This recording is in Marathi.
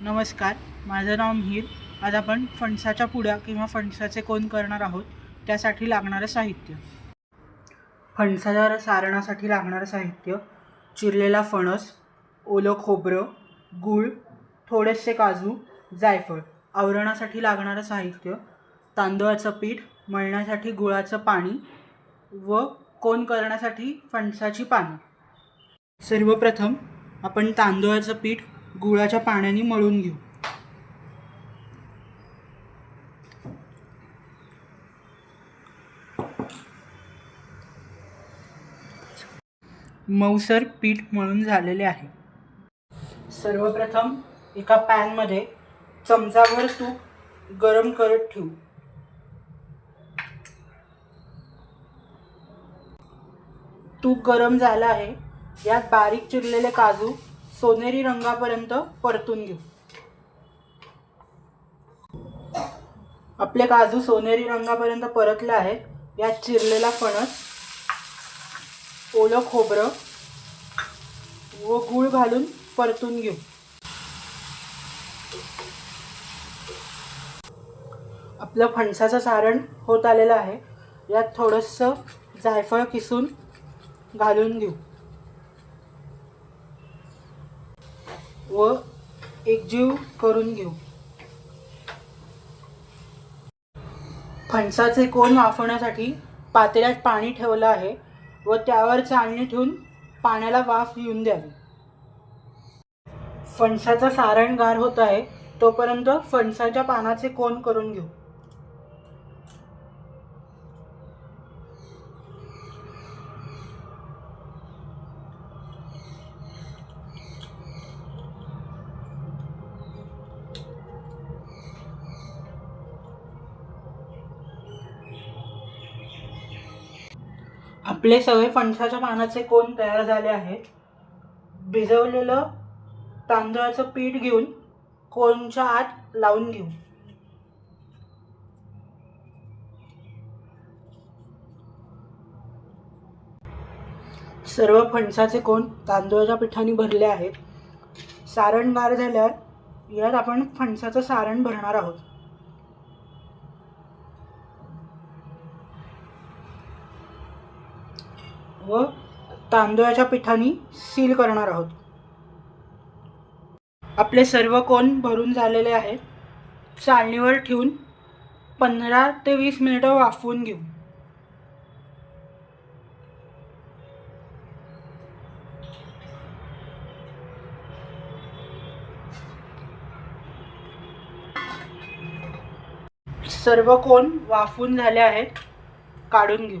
नमस्कार माझं नाव मिहीर. आज आपण फणसाच्या पुड्या किंवा फणसाचे कोण करणार आहोत त्यासाठी लागणारं साहित्य. फणसाच्या सारणासाठी लागणारं साहित्य चिरलेला फणस ओलं खोबरं गूळ थोडेसे काजू जायफळ आवरणासाठी लागणारं साहित्य तांदळाचं पीठ मळण्यासाठी गुळाचं पाणी व कोण करण्यासाठी फणसाची पानं. सर्वप्रथम आपण तांदळाचं पीठ गुळाच्या पाण्याने मळून घेऊ. मऊसर पीठ मळून झालेले आहे. सर्वप्रथम एका पॅनमध्ये चमचाभर तूप गरम करत ठेवू. तूप गरम झालं आहे यात बारीक चिरलेले काजू सोनेरी रंगापर्यंत परतून घेऊ. आपले काजू सोनेरी रंगापर्यंत परतले आहेत. यात चिरलेला फणस ओलं खोबरं व गूळ घालून परतून घेऊ. आपलं फणसाचं सारण होत आलेलं आहे. यात थोडंसं जायफळ किसून घालून घेऊ. व एकजीव करून घेऊ. फणसाचे कोण वाफवण्यासाठी पातेल्यात पाणी ठेवलं आहे व त्यावर चाळणी ठेवून पाण्याला वाफ येऊन द्यावी. फणसाचा सारण गार होत आहे तोपर्यंत फणसाच्या पानाचे कोण करून घेऊ? आपले सगळे फणसाच्या पानाचे कोण तयार झाले आहेत? भिजवलेलं तांदळाचं पीठ घेऊन कोणच्या आत लावून घेऊ? सर्व फणसाचे कोण तांदूळाच्या पिठाने भरले आहेत? सारण गार झाल्यावर यात आपण फणसाचं सारण भरणार आहोत. व तांदूळाच्या पिठाने सील करणार आहोत. आपले सर्व कोण भरून झालेले आहेत चाळणीवर ठेवून पंधरा ते वीस मिनिटं वाफवून घेऊ. सर्व कोण वाफवून झाले आहेत काढून घेऊ.